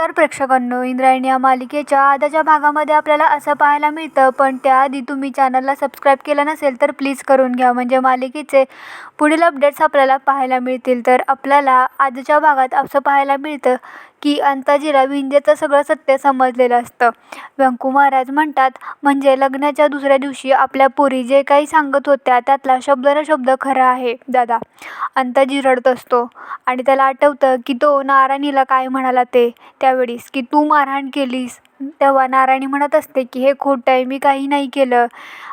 तर प्रेक्षकांनो इंद्रायणी या मालिकेच्या आताच्या भागामध्ये आपल्याला असं पाहायला मिळतं. पण त्याआधी तुम्ही चॅनलला सबस्क्राईब केलं नसेल तर प्लीज करून घ्या. म्हणजे मालिकेचे पुढील अपडेट्स आपल्याला पाहायला मिळतील. तर आपल्याला आजच्या भागात असं पाहायला मिळतं. की अंताजीला विंध्येचं सगळं सत्य समजलेलं असतं. व्यंकू महाराज म्हणतात म्हणजे लग्नाच्या दुसऱ्या दिवशी आपल्या पोरी जे काही सांगत होत्या त्यातला शब्द न शब्द खरा आहे दादा. अंताजी रडत असतो. आणि त्याला आठवतं की तो नारायणीला काय म्हणाला ते त्यावेळीस की तू मारहाण केलीस. तेव्हा नारायणी म्हणत असते की हे खोटं आहे मी काही नाही केलं.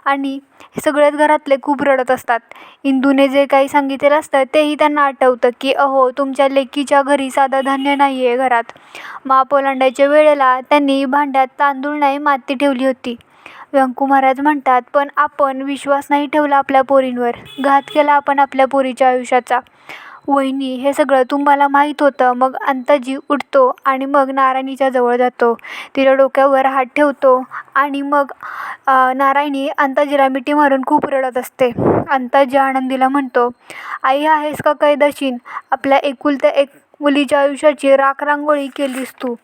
आणि सगळेच घरातले खूप रडत असतात. इंदूने जे काही सांगितलेलं असतं तेही त्यांना आठवतं की अहो तुमच्या लेकीच्या घरी साधं धान्य नाही आहे घरात मापोलांडायच्या वेळेला त्यांनी भांड्यात तांदूळ नाही माती ठेवली होती. व्यंकू महाराज म्हणतात पण आपण विश्वास नाही ठेवला आपल्या पोरींवर. घात केला आपण आपल्या पोरीच्या आयुष्याचा. वहिनी हे सगळं तुम्हाला माहीत होतं. मग अंताजी उठतो आणि मग नारायणीच्या जवळ जातो. तिच्या डोक्यावर हात ठेवतो आणि मग नारायणी अंताजीला मिठी मारून खूप रडत असते. अंताजी आनंदीला म्हणतो आई आहेस का कैदशीन? आपल्या एकुलत्या एक मुलीच्या आयुष्याची राखरांगोळी केलीस तू.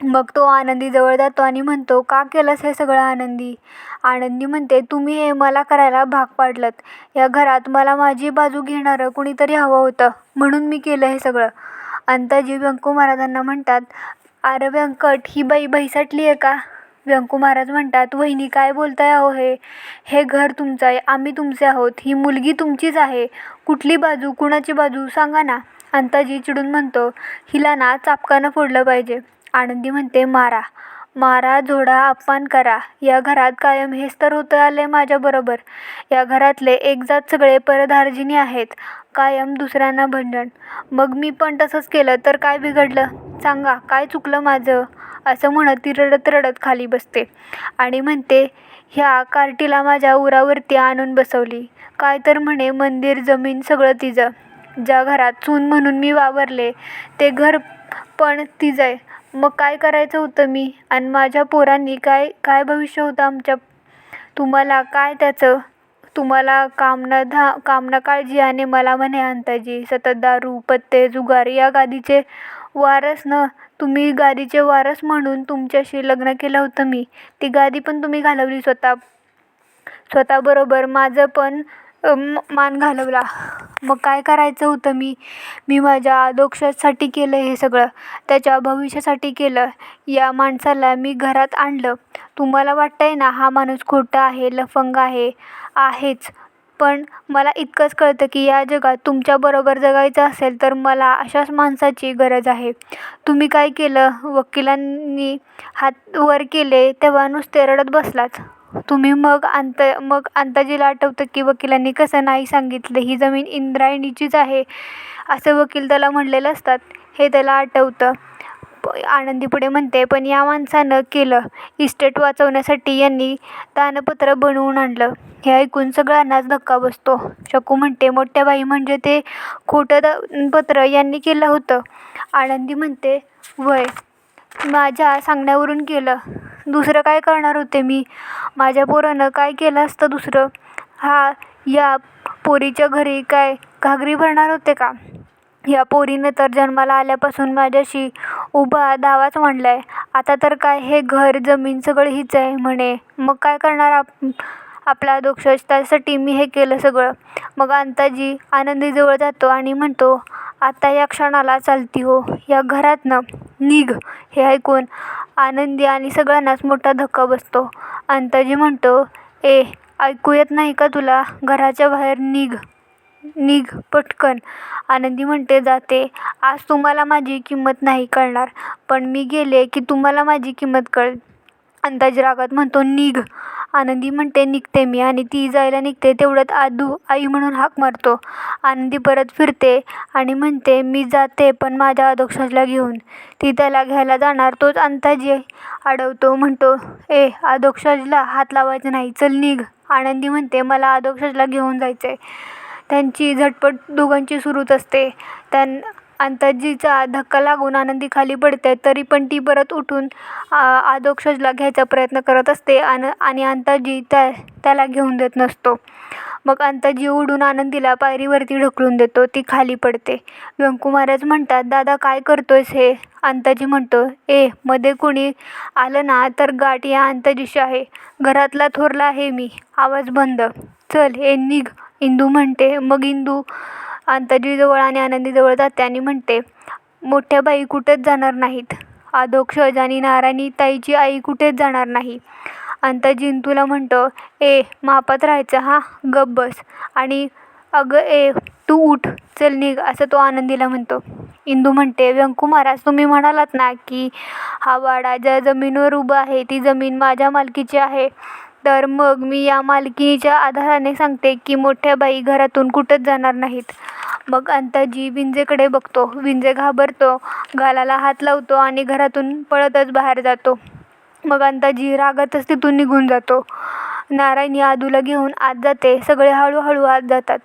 मग तो आनंदी जवळ जातो आणि म्हणतो का केलंस हे सगळं आनंदी? आनंदी म्हणते तुम्ही हे मला करायला भाग पाडलं या घरात मला माझी बाजू घेणारं कुणीतरी हवं होतं. म्हणून मी केलं हे सगळं. अंताजी व्यंकू महाराजांना म्हणतात अरे व्यंकट ही बाई भैसाटली आहे का? व्यंकू महाराज म्हणतात वहिनी काय बोलताय अहो हे? हे घर तुमचं आहे आम्ही तुमचे आहोत. ही मुलगी तुमचीच आहे. कुठली बाजू कुणाची बाजू सांगा ना. अंताजी चिडून म्हणतो हिला ना चापकानं फोडलं पाहिजे. आनंदी म्हणते मारा मारा झोडा अपमान करा. या घरात कायम हेच तर होतं आले माझ्याबरोबर या घरातले एकजात सगळे परधार्जिनी आहेत. कायम दुसऱ्यांना भंडण. मग मी पण तसंच केलं तर काय बिघडलं? सांगा काय चुकलं माझं? असं म्हणत ती रडत रडत खाली बसते. आणि म्हणते ह्या कार्टीला माझ्या उरावरती आणून बसवली. काय तर म्हणे मंदिर जमीन सगळं तिचं. ज्या घरात सून म्हणून मी वावरले ते घर पण तिचं आहे मग काय करायचं होतं मी? आणि माझ्या पोरांनी काय काय भविष्य होतं आमच्या? तुम्हाला काय त्याचं? तुम्हाला कामना धा कामना काळजी आणि मला म्हणे अंताजी सतत दारू पत्ते जुगार या गादीचे वारस न. तुम्ही गादीचे वारस म्हणून तुमच्याशी लग्न केलं होतं मी. ती गादी पण तुम्ही घालवली स्वतः. स्वतःबरोबर माझं पण मान घालवला. मग काय करायचं होतं मी? मी माझ्या आदोक्षासाठी केलं हे सगळं. त्याच्या भविष्यासाठी केलं. या माणसाला मी घरात आणलं. तुम्हाला वाटतं आहे ना हा माणूस खोटा आहे लफंग आहे आहेच. पण मला इतकंच कळतं की या जगात तुमच्याबरोबर जगायचं असेल तर मला अशाच माणसाची गरज आहे. तुम्ही काय केलं? वकिलांनी हात वर केले तेव्हा नुसते रडत बसलात. तुम्ही मग अंत मग अंताजीला आठवतं की वकिलांनी कसं नाही सांगितलं? ही जमीन इंद्रायणीचीच आहे. असं वकील त्याला म्हणलेलं असतात. हे त्याला आठवतं. आनंदी पुढे म्हणते पण या माणसानं केलं. इस्टेट वाचवण्यासाठी यांनी दानपत्र बनवून आणलं. हे ऐकून सगळ्यांनाच धक्का बसतो. शकू म्हणते मोठ्या बाई म्हणजे ते खोटं द पत्र यांनी केलं होतं. आनंदी म्हणते वय माझ्या सांगण्यावरून केलं. दुसरं काय करणार होते मी? माझ्या पोरानं काय केलं असतं दुसरं? हा या पोरीच्या घरी काय घागरी भरणार होते का? या पोरीनं तर जन्माला आल्यापासून माझ्याशी उभा दावाच मांडला आहे आता तर काय हे घर जमीन सगळं हीच आहे म्हणे. मग काय करणार आप आपला दोष त्यासाठी मी हे केलं सगळं. मग अंताजी आनंदीजवळ जातो आणि म्हणतो आता या क्षणाला चालती हो. या घरातनं निघ. हे ऐकून आनंदी आणि सगळ्यांनाच मोठा धक्का बसतो. अंताजी म्हणतो ए ऐकू येत नाही का तुला? घराच्या बाहेर निघ निघ पटकन. आनंदी म्हणते जाते. आज तुम्हाला माझी किंमत नाही कळणार पण मी गेले की तुम्हाला माझी किंमत कळेल. अंदाज रागात म्हणतो निघ. आनंदी म्हणते निघते मी. आणि ती जायला निघते तेवढ्यात आदू आई म्हणून हाक मारतो. आनंदी परत फिरते आणि म्हणते मी जाते पण माझ्या आदोक्षाला घेऊन. ती त्याला घ्यायला जाणार तोच अंताजी अडवतो म्हणतो ए आदोक्षाजला हात लावायचा नाही चल निघ. आनंदी म्हणते मला आदोक्षाजला घेऊन जायचं आहे त्यांची झटपट दोघांची सुरूच असते. त्यां अंताजीचा धक्का लागून आनंदी खाली पडते तरी पण ती परत उठून आदोक्षजला घ्यायचा प्रयत्न करत असते आणि आणि अंताजी त्या त्याला घेऊन देत नसतो. मग अंताजी उडून आनंदीला पायरीवरती ढकलून देतो ती खाली पडते. व्यंकू महाराज म्हणतात दादा काय करतोयस हे? अंताजी म्हणतो ए मध्ये कोणी आलं ना तर गाठ या अंताजीशी आहे. घरातला थोरला आहे मी. आवाज बंद. चल हे निघ. इंदू म्हणते मग इंदू अंताजीजवळ आणि आनंदीजवळ जाते आणि म्हणते मोठ्या बाई कुठेच जाणार नाहीत. अधोक्षज आणि नारायणी ताईची आई कुठेच जाणार नाही. अंताजी तुला म्हणतो ए मापात राहायचं हा? गप बस. आणि अगं ए तू उठ चल निघ असं तो आनंदीला म्हणतो. इंदू म्हणते व्यंकू महाराज तुम्ही म्हणालात ना की हा वाडा ज्या जमिनीवर उभा आहे ती जमीन माझ्या मालकीची आहे. तर मग मी या मालकीच्या आधाराने सांगते की मोठ्या बाई घरातून कुठंच जाणार नाहीत. मग अंताजी विंजेकडे बघतो. विंजे घाबरतो गालाला हात लावतो आणि घरातून पळतच बाहेर जातो. मग अंताजी रागातच तिथून निघून जातो. नारायणी आदूला घेऊन आत जाते. सगळे हळूहळू आत जातात.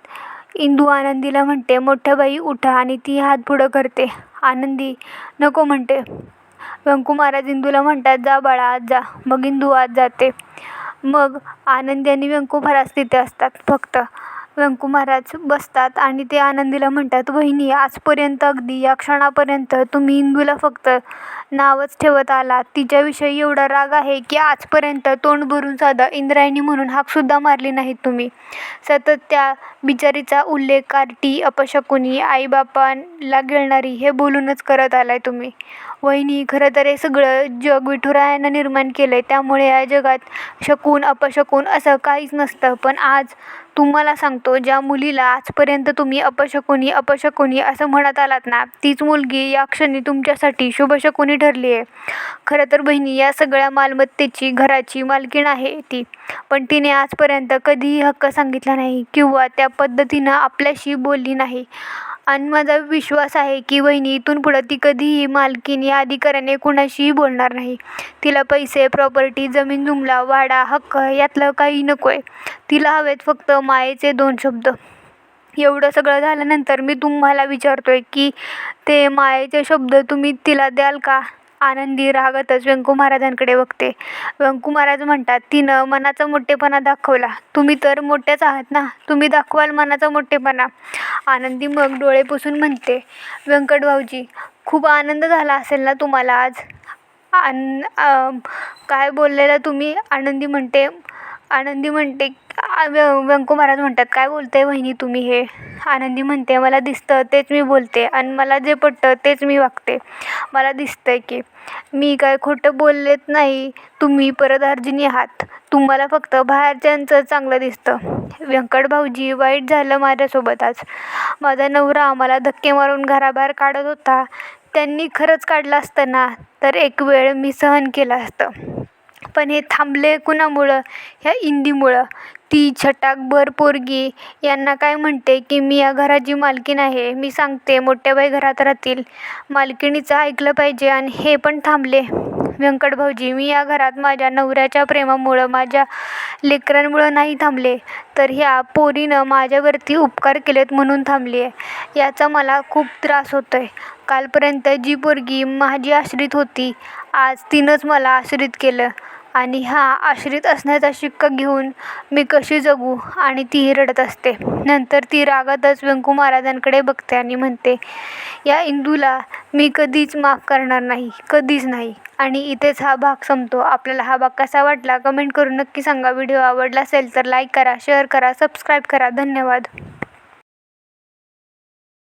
इंदू आनंदीला म्हणते मोठ्या बाई उठा आणि ती हात पुढं करते. आनंदी नको म्हणते. व्यंकू महाराज इंदूला म्हणतात जा बाळा आत जा. मग इंदू आत जाते. मग आनंदी आणि व्यंकू महाराज तिथे असतात फक्त. व्यंकू महाराज बसतात आणि ते आनंदीला म्हणतात वहिनी आजपर्यंत अगदी या क्षणापर्यंत तुम्ही इंदूला फक्त नावच ठेवत आला तिच्याविषयी एवढा राग आहे की आजपर्यंत तोंड भरून साधा इंद्रायणी म्हणून हाकसुद्धा मारली नाहीत तुम्ही. सतत त्या बिचारीचा उल्लेख कार्टी अपशकुनी आईबापांला गिळणारी हे बोलूनच करत आलाय तुम्ही. वहिनी खरं तर हे सगळं जग विठुरायानं निर्माण केलं आहे त्यामुळे या जगात शकून अपशकून असं काहीच नसतं. पण आज तुम्हाला सांगतो ज्या मुलीला आजपर्यंत तुम्ही अपशकुनी अपशकुनी असं म्हणत आलात ना तीच मुलगी या क्षणी तुमच्यासाठी शुभशकुनी ठरली आहे. खरं तर बहिणी या सगळ्या मालमत्तेची घराची मालकीण आहे ती. पण तिने आजपर्यंत कधीही हक्क सांगितला नाही किंवा त्या पद्धतीनं आपल्याशी बोलली नाही. आणि माझा विश्वास आहे की वहिनी इथून पुढं ती कधीही मालकीन या अधिकाऱ्याने कुणाशीही बोलणार नाही. तिला पैसे प्रॉपर्टी जमीन जुमला वाडा हक्क यातलं काही नको आहे तिला हवेत फक्त मायेचे दोन शब्द. एवढं सगळं झाल्यानंतर मी तुम्हाला विचारतोय की ते मायेचे शब्द तुम्ही तिला द्याल का? आनंदी रागातच व्यंकू महाराजांकडे बघते. व्यंकू महाराज म्हणतात तिनं मनाचा मोठेपणा दाखवला. तुम्ही तर मोठ्याच आहात ना? तुम्ही दाखवाल मनाचा मोठेपणा. आनंदी मग डोळे पुसून म्हणते व्यंकट भाऊजी खूप आनंद झाला असेल ना तुम्हाला आज? आन काय बोललेलं तुम्ही? आनंदी म्हणते आनंदी म्हणते व्यंकू महाराज म्हणतात काय बोलते वहिनी तुम्ही हे? आनंदी म्हणते मला दिसतं तेच मी बोलते आणि मला जे पटतं तेच मी वागते. मला दिसतंय की मी काय खोटं बोललेत नाही. तुम्ही परत अर्जुनी आहात. तुम्हाला फक्त बाहेरच्यांचं चांगलं दिसतं. व्यंकट भाऊजी वाईट झालं माझ्यासोबत आज माझा नवरा मला धक्के मारून घराबाहेर काढत होता. त्यांनी खरंच काढलं असतं ना तर एक वेळ मी सहन केलं असतं. पण हे थांबले कुणामुळं? ह्या इंदीमुळं. ती छटाकभर पोरगी. यांना काय म्हणते की मी या घराची मालकीण आहे मी सांगते मोठ्या बाई घरात राहतील. मालकिणीचं ऐकलं पाहिजे आणि हे पण थांबले. व्यंकट भाऊजी मी या घरात माझ्या नवऱ्याच्या प्रेमामुळं माझ्या लेकरांमुळं नाही थांबले तर ह्या पोरीनं माझ्यावरती उपकार केलेत म्हणून थांबली आहे. याचा मला खूप त्रास होतो आहे कालपर्यंत जी पोरगी माझी आश्रित होती आज तिनंच मला आश्रित केलं. आणि हा आश्रित असण्याचा शिक्का घेऊन मी कशी जगू आणि तीही रडत असते. नंतर ती रागातच व्यंकू महाराजांकडे बघते आणि म्हणते या इंदूला मी कधीच माफ करणार नाही कधीच नाही. आणि इथेच हा भाग संपतो. आपल्याला हा भाग कसा वाटला कमेंट करून नक्की सांगा. व्हिडिओ आवडला असेल तर लाईक करा शेअर करा सबस्क्राईब करा. धन्यवाद.